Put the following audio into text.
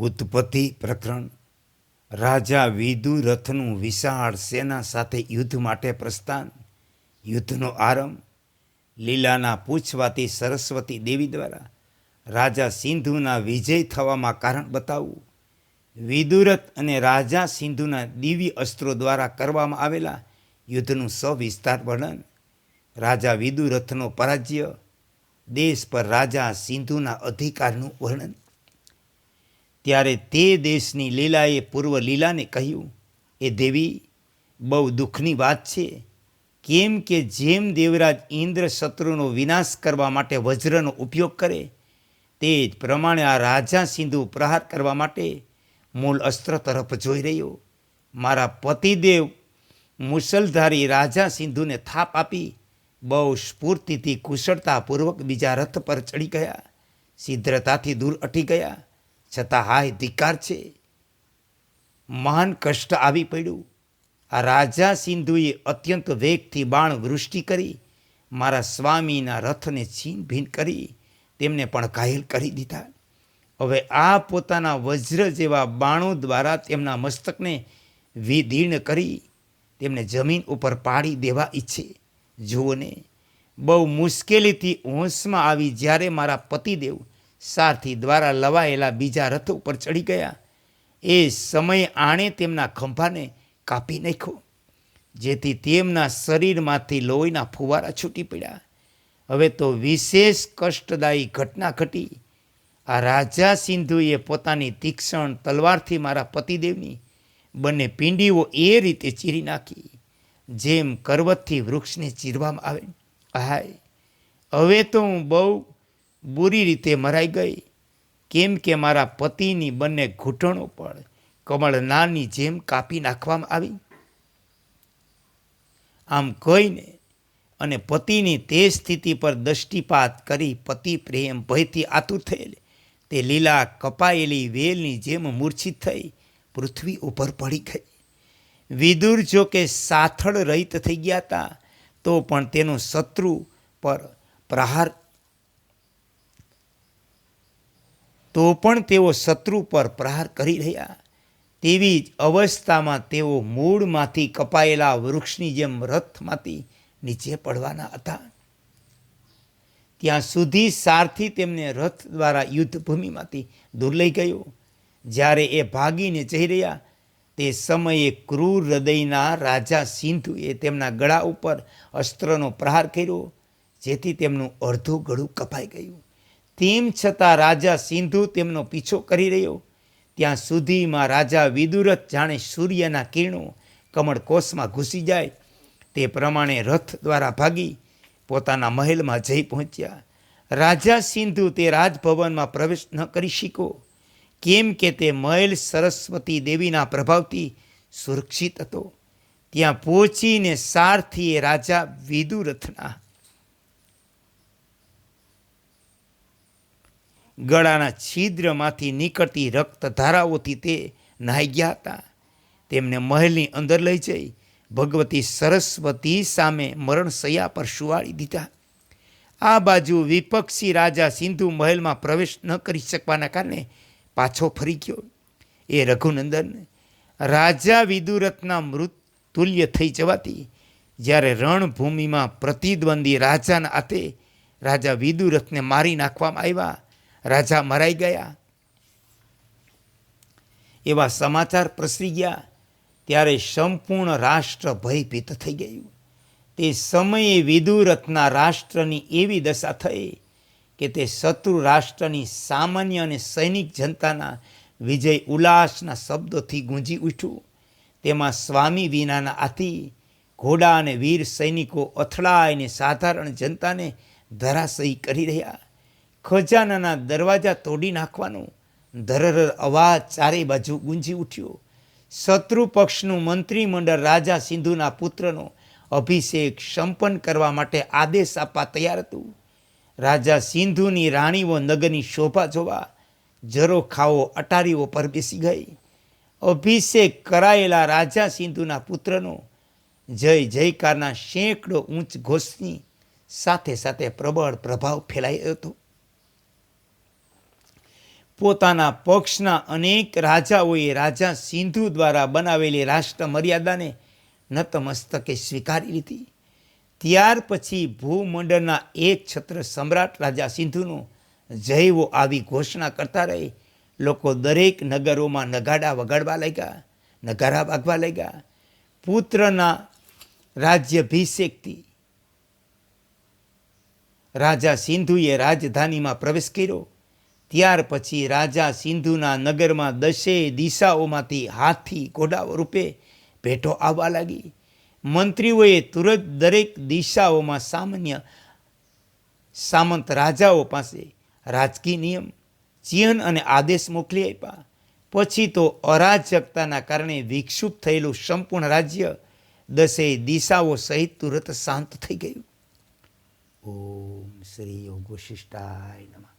ઉત્પત્તિ પ્રકરણ. રાજા વિદુરથનું વિશાળ સેના સાથે યુદ્ધ માટે પ્રસ્થાન. યુદ્ધનો આરંભ લીલાના પૂછવાથી સરસ્વતી દેવી દ્વારા. રાજા સિંધુના વિજય થવામાં કારણ બતાવવું વિદુરથ અને રાજા સિંધુના દિવ્ય અસ્ત્રો દ્વારા કરવામાં આવેલા યુદ્ધનું સવિસ્તાર વર્ણન. રાજા વિદુરથનો પરાજય. દેશ પર રાજા સિંધુના અધિકારનું વર્ણન. ત્યારે તે દેશની લીલાએ પૂર્વ લીલાને કહ્યું, એ દેવી, બહુ દુઃખની વાત છે. કેમ કે જેમ દેવરાજ ઇન્દ્ર શત્રુનો વિનાશ કરવા માટે વજ્રનો ઉપયોગ કરે, તે જ પ્રમાણે આ રાજા સિંધુ પ્રહાર કરવા માટે મૂળ અસ્ત્ર તરફ જોઈ રહ્યો. મારા પતિદેવ મુસલધારી રાજા સિંધુને થાપ આપી, બહુ સ્ફૂર્તિથી કુશળતાપૂર્વક બીજા રથ પર ચડી ગયા. સિદ્ધ્રતાથી દૂર અટી ગયા. છતાં હાય ધિકાર છે. મહાન કષ્ટ આવી પડ્યું. આ રાજા સિંધુએ અત્યંત વેગથી બાણ વૃષ્ટિ કરી, મારા સ્વામીના રથને છીન ભીન કરી, તેમને પણ ઘાયલ કરી દીધા. હવે આ પોતાના વજ્ર જેવા બાણો દ્વારા તેમના મસ્તકને વિદીર્ણ કરી, તેમને જમીન ઉપર પાડી દેવા ઈચ્છે. જુઓને, બહુ મુશ્કેલીથી હોંશમાં આવી જ્યારે મારા પતિદેવ સારથી દ્વારા લવાયેલા બીજા રથ ઉપર ચડી ગયા. એ સમયે આણે તેમના ખંભાને કાપી નાખ્યો, જેથી તેમના શરીરમાંથી લોહીના ફુવારા છૂટી પડ્યા. હવે તો વિશેષ કષ્ટદાયી ઘટના ઘટી. આ રાજા સિંધુએ પોતાની તીક્ષણ તલવારથી મારા પતિદેવની બંને પિંડીઓ એ રીતે ચીરી નાખી, જેમ કરવતથી વૃક્ષને ચીરવામાં આવે. હાય, હવે તો હું બહુ બુરી રીતે મરાઈ ગઈ. કેમ કે મારા પતિની બંને ઘૂંટણો પણ કમળનાની જેમ કાપી નાખવામાં આવી. આમ કહીને અને પતિની તે સ્થિતિ પર દૃષ્ટિપાત કરી પતિ પ્રેમ ભયથી આતુર થયેલ. તે લીલા કપાયેલી વેલની જેમ મૂર્છિત થઈ પૃથ્વી ઉપર પડી ગઈ. વિદુર જો કે સાથળ રહિત થઈ ગયા હતા, તો પણ તેનો શત્રુ પર પ્રહાર તો પણ તેઓ શત્રુ પર પ્રહાર કરી રહ્યા. તેવી જ અવસ્થામાં તેઓ મૂળમાંથી કપાયેલા વૃક્ષની જેમ રથમાંથી નીચે પડવાના હતા. ત્યાં સુધી સારથી તેમને રથ દ્વારા યુદ્ધભૂમિમાંથી દૂર લઈ ગયો. જ્યારે એ ભાગીને જઈ રહ્યા, તે સમયે ક્રૂર હૃદયના રાજા સિંધુએ તેમના ગળા ઉપર અસ્ત્રનો પ્રહાર કર્યો, જેથી તેમનું અડધું ગળું કપાઈ ગયું. તેમ છતાં રાજા સિંધુ તેમનો પીછો કરી રહ્યો. ત્યાં સુધીમાં રાજા વિદુરથ જાણે સૂર્યના કિરણો કમળકોષમાં ઘૂસી જાય. તે પ્રમાણે રથ દ્વારા ભાગી પોતાના મહેલમાં જઈ પહોંચ્યા. રાજા સિંધુ તે રાજભવનમાં પ્રવેશ ન કરી શીખો. કેમ કે તે મહેલ સરસ્વતી દેવીના પ્રભાવથી સુરક્ષિત હતો. ત્યાં પહોંચીને સારથીએ રાજા વિદુરથના ગળાના છિદ્રમાંથી નીકળતી રક્તધારાઓથી તે નહાઈ ગયા હતા. તેમને મહેલની અંદર લઈ જઈ ભગવતી સરસ્વતી સામે મરણશૈયા પર સુવાળી દીધા. આ બાજુ વિપક્ષી રાજા સિંધુ મહેલમાં પ્રવેશ ન કરી શકવાના કારણે પાછો ફરી ગયો. એ રઘુનંદન રાજા વિદુરથના મૃત તુલ્ય થઈ જવાથી જ્યારે રણભૂમિમાં પ્રતિદ્વંદી રાજાના હાથે રાજા વિદુરથને મારી નાખવામાં આવ્યા રાજા મરાઈ ગયા. એવા સમાચાર પ્રસરી ગયા ત્યારે સંપૂર્ણ રાષ્ટ્ર ભયભીત થઈ ગયું. તે સમયે વિદુરથના રાષ્ટ્રની એવી દશા થઈ કે તે શત્રુ રાષ્ટ્રની સામાન્ય અને સૈનિક જનતાના વિજય ઉલ્લાસના શબ્દોથી ગુંજી ઉઠ્યું. તેમાં સ્વામી વિનાના આથી ઘોડા અને વીર સૈનિકો અથડાઈને સાધારણ જનતાને ધરાશયી કરી રહ્યા. ખજાનાના દરવાજા તોડી નાખવાનો. ધરર અવાજ ચારે બાજુ ગુંજી ઉઠ્યો. શત્રુ પક્ષનું મંત્રીમંડળ રાજા સિંધુના પુત્રનો અભિષેક સંપન્ન કરવા માટે આદેશ આપવા તૈયાર હતું. રાજા સિંધુની રાણીઓ નગરની શોભા જોવા જરો ખાઓ અટારીઓ પર બેસી ગઈ. અભિષેક કરાયેલા રાજા સિંધુના પુત્રનો જય જયકારના સેંકડો ઊંચ ઘોષની સાથે સાથે પ્રબળ પ્રભાવ ફેલાયો હતો. પોતાના પક્ષના અનેક રાજાઓએ રાજા સિંધુ દ્વારા બનાવેલી રાષ્ટ્ર મર્યાદાને નતમસ્તકે સ્વીકારી લીધી. ત્યાર પછી ભૂમંડળના એક છત્ર સમ્રાટ રાજા સિંધુનો જયવો આવી ઘોષણા કરતા રહે. લોકો દરેક નગરોમાં નગાડા વગાડવા લાગ્યા, નગારા વાગવા લાગ્યા. પુત્રના રાજ્યાભિષેકથી રાજા સિંધુએ રાજધાનીમાં પ્રવેશ કર્યો. ત્યાર પછી રાજા સિંધુના નગરમાં દશે દિશાઓમાંથી હાથી ઘોડા રૂપે ભેટો આવવા લાગી. મંત્રીઓએ તુરંત દરેક દિશાઓમાં સામાન્ય સામંત રાજાઓ પાસે રાજકીય નિયમ, ચિહન અને આદેશ મોકલી આપ્યા. પછી તો અરાજકતાના કારણે વિક્ષુપ્ત થયેલું સંપૂર્ણ રાજ્ય દસે દિશાઓ સહિત તુરત શાંત થઈ ગયું. ઓમ શ્રી યોગોશિષ્ટાય નમઃ.